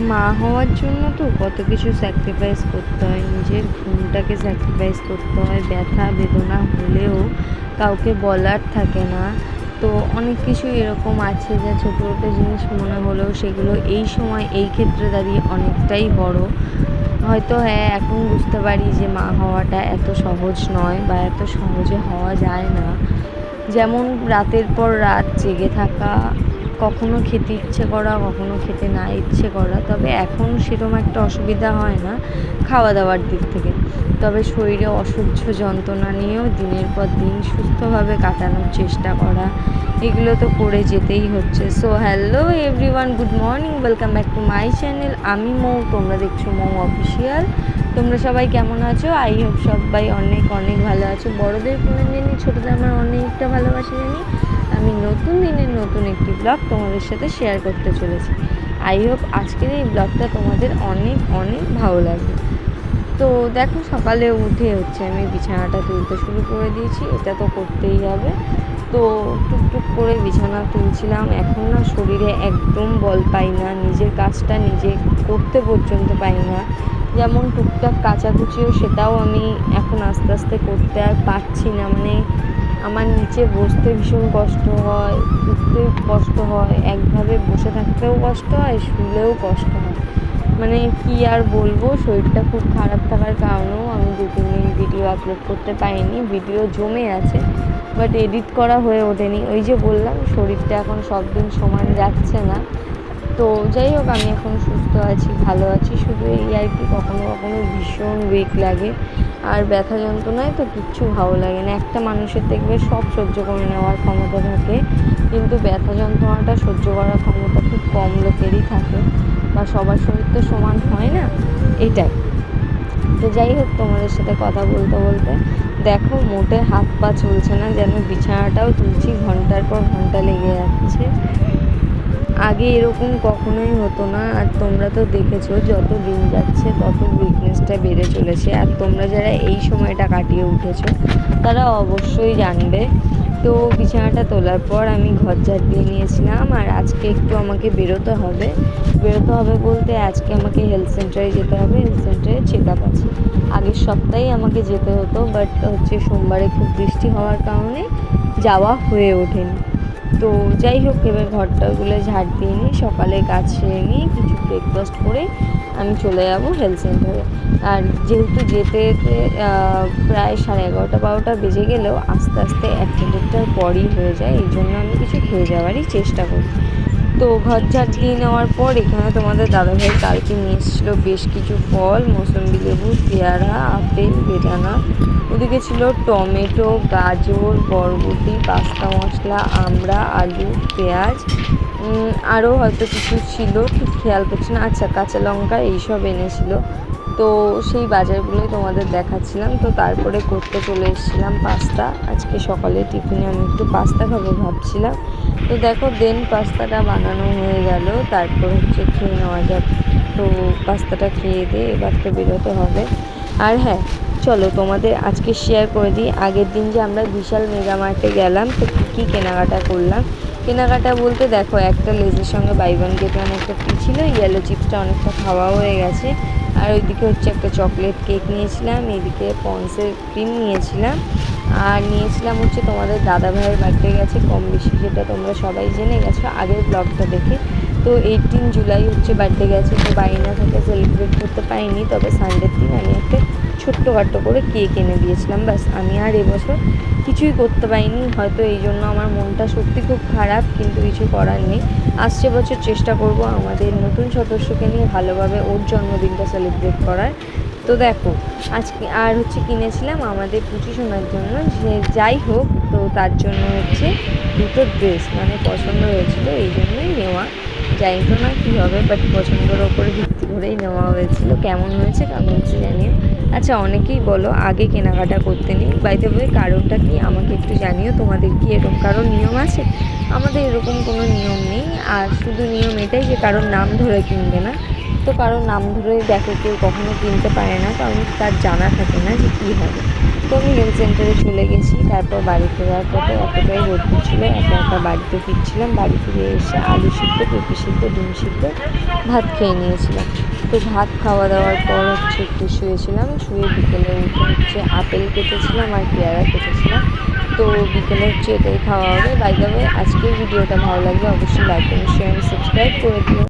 মা হওয়ার জন্য তো কত কিছু স্যাক্রিফাইস করতে হয়। নিজের ঘুমটাকে স্যাক্রিফাইস করতে হয়। ব্যথা, বেদনা হলেও কাউকে বলার থাকে না। তো অনেক কিছু এরকম আছে যা ছোটো ছোটো জিনিস মনে হলেও সেগুলো এই সময়, এই ক্ষেত্রে দাঁড়িয়ে অনেকটাই বড়। হয়তো হ্যাঁ এখন বুঝতে পারি যে মা হওয়াটা এত সহজ নয় বা এত সহজে হওয়া যায় না। যেমন রাতের পর রাত জেগে থাকা কখনো খেতে ইচ্ছে করা, কখনো খেতে না ইচ্ছে করা। তবে এখন সেরকম একটা অসুবিধা হয় না খাওয়া দাওয়ার দিক থেকে। তবে শরীরে অসহ্য যন্ত্রণা নিয়েও দিনের পর দিন সুস্থভাবে কাটানোর চেষ্টা করা, এগুলো তো করে যেতেই হচ্ছে। So hello everyone good morning welcome back to my channel আমি মৌ, তোমরা দেখছ মৌ অফিসিয়াল তোমরা সবাই কেমন আছো? আই হোপ সবাই অনেক অনেক ভালো আছো। বড়দের কোনো জানি ছোটোদের আমার অনেকটা ভালোবাসা জানি। আমি নতুন দিনের নতুন একটি ব্লগ তোমাদের সাথে শেয়ার করতে চলেছি। আই হোপ আজকের এই ব্লগটা তোমাদের অনেক অনেক ভালো লাগবে। তো দেখো সকালে উঠে হচ্ছে আমি বিছানাটা তুলতে শুরু করে দিয়েছি, এটা তো করতেই হবে। তো টুকটুক করে বিছানা তুলছিলাম, এখন না শরীরে একদম বল পাই না, নিজের কাজটা নিজে করতে পর্যন্ত পাই না। যেমন টুকটাক কাচাকুচিও সেটাও আমি এখন আস্তে আস্তে করতে আর পারছি না মানে আমার নিচে বসতে ভীষণ কষ্ট হয়, উঠতে কষ্ট হয়, একভাবে বসে থাকতেও কষ্ট হয়, শুলেও কষ্ট হয়। মানে কি আর বলব, শরীরটা খুব খারাপ থাকার কারণেও আমি দু তিন দিন ভিডিও আপলোড করতে পারিনি ভিডিও জমে আছে বাট এডিট করা হয়ে ওঠেনি। ওই যে বললাম, শরীরটা এখন সব দিন সমান যাচ্ছে না। তো যাই হোক, আমি এখন সুস্থ আছি, ভালো আছি, শুধু এই আর কি কখনো কখনো ভীষণ উইক লাগে। আর ব্যথা যন্ত্রণায় তো কিচ্ছু ভালো লাগে না। একটা মানুষের দেখবে সব সহ্য করে নেওয়ার ক্ষমতা থাকে, কিন্তু ব্যথা যন্ত্রণাটা সহ্য করার ক্ষমতা খুব কম লোকেরই থাকে বা সবার শরীর তো সমান হয় না, এটাই। তো যাই হোক, তোমাদের সাথে কথা বলতে বলতে দেখো মোটে হাত পা চলছে না, যেন বিছানাটাও তুলছি, ঘণ্টার পর ঘণ্টা লেগে যাচ্ছে। আগে এরকম কখনোই হতো না, আর তোমরা তো দেখেছ যত দিন যাচ্ছে তত উইকনেসটা বেড়ে চলেছে, আর তোমরা যারা এই সময়টা কাটিয়ে উঠেছো, তারা অবশ্যই জানবে। তো বিছানাটা তোলার পর আমি ঘর ঝাড় দিয়ে নিয়েছিলাম, আর আজকে একটু আমাকে বেরোতে হবে। বেরোতে হবে বলতে আজকে আমাকে হেলথ সেন্টারে যেতে হবে হেলথ সেন্টারে চেক আপ আছে। আগের সপ্তাহেই আমাকে যেতে হতো বাট হচ্ছে সোমবারে খুব বৃষ্টি হওয়ার কারণে যাওয়া হয়ে ওঠেনি। তো যাই হোক, এবার ঘরটাগুলো ঝাড় দিয়ে নিই, সকালে গাছ সেরে নিই, কিছু ব্রেকফাস্ট করে আমি চলে যাব হেলথ সেন্টারে আর যেহেতু যেতে যেতে প্রায় সাড়ে এগারোটা বারোটা বেজে গেলেও আস্তে আস্তে একটা দেড়টার পরই হয়ে যায়, এই জন্য আমি কিছু খেয়ে যাওয়ারই চেষ্টা করি। তো ঘর ঝাড় দিয়ে নেওয়ার পর এখানে তোমাদের দাদাভাই কালকে নিয়ে এসেছিল বেশ কিছু ফল, মৌসুম্বি লেবু, পেয়ারা, আপেল, বেদানা। ওদিকে ছিল টমেটো, গাজর, বরবটি, পাস্তা মশলা, আমড়া, আলু, পেঁয়াজ। আরও হয়তো কিছু ছিল, ঠিক খেয়াল করছি না। আচ্ছা কাঁচা লঙ্কা এইসব এনেছিল। তো সেই বাজারগুলোই তোমাদের দেখাচ্ছিলাম। তো তারপরে করতে চলে এসেছিলাম পাস্তা। আজকে সকালে টিফিনে আমি একটু পাস্তা খাব ভাবছিলাম। তো দেখো, দেন পাস্তাটা বানানো হয়ে গেল। তারপর হচ্ছে খেয়ে নেওয়া যাক। তো পাস্তাটা খেয়ে দিয়ে এবার তো বেরোতে হবে। আর হ্যাঁ চলো তোমাদের আজকে শেয়ার করে দিই। আগের দিন যে আমরা বিশাল মেগা মার্টে গেলাম, তো কী কী কেনাকাটা করলাম? কেনাকাটা বলতে দেখো, একটা লেজের সঙ্গে বাই ওয়ান গেট ওয়ান একটা ফ্রি ছিল ইয়েলো চিপসটা অনেকটা খাওয়া হয়ে গেছে। আর ওইদিকে হচ্ছে একটা চকলেট কেক নিয়েছিলাম এইদিকে পন্সের ক্রিম নিয়েছিলাম। আর নিয়েছিলাম হচ্ছে তোমাদের দাদা ভাইয়ের বার্থডে গেছে, কম বেশি যেটা তোমরা সবাই জেনে গেছো। আগের ব্লগটা দেখে। তো এইটিন জুলাই হচ্ছে বার্থডে গেছে, তো বাইনা থেকে সেলিব্রেট করতে পারিনি। তবে সানডের দিন আমি একটা ছোট্টখাট্টো করে কেক এনে দিয়েছিলাম। ব্যাস, আমি আর এবছর কিছুই করতে পারিনি। হয়তো এই জন্য আমার মনটা সত্যি খুব খারাপ, কিন্তু কিছু করার নেই। আসছে বছর চেষ্টা করব আমাদের নতুন সদস্যকে নিয়ে ভালোভাবে ওর জন্মদিনটা সেলিব্রেট করার। তো দেখো, আজকে আর হচ্ছে কিনেছিলাম আমাদের পুচি শোনার জন্য। যে যাই হোক, তো তার জন্য হচ্ছে দুটো ড্রেস মানে পছন্দ হয়েছিল, এই জন্যই নেওয়া। জানি তো না কী হবে বাট পছন্দের ওপরে ভিত্তি করেই নেওয়া হয়েছিল। কেমন হয়েছে কেমন হচ্ছে জানিও। আচ্ছা অনেকেই বলো, আগে কেনাকাটা করতে নেই। বাইতে বই কারণটা কি? আমাকে একটু জানিও, তোমাদের কি এরকম কারণ নিয়ম আছে? আমাদের এরকম কোনো নিয়ম নেই। আর শুধু নিয়ম এটাই যে কারোর নাম ধরে কিনবে না। হয়তো কারও নাম ধরে দেখে কেউ কখনো কিনতে পারে না, কারণ তার জানা থাকে না যে কী হবে। তো আমি হেলথ সেন্টারে চলে গেছি, তারপর বাড়ি ফেরার পথে এতটাই রোদ্দুর ছিল, একা একা বাড়িতে ফিরছিলাম, বাড়ি ফিরে এসে আলু সিদ্ধ পেঁপে সিদ্ধ, ডিম সিদ্ধ, ভাত খেয়ে নিয়েছিলাম। তো ভাত খাওয়া দাওয়ার পর হচ্ছে একটু শুয়েছিলাম, শুয়ে বিকেলে উঠে হচ্ছে আপেল কেটেছিলাম আর পেয়ারা কেটেছিলাম। তো বিকেলে হচ্ছে এটাই খাওয়া হবে। বাই দ্য ওয়ে আজকের ভিডিওটা ভালো লাগলে অবশ্যই লাইক এবং শেয়ার সাবস্ক্রাইব করে দিও।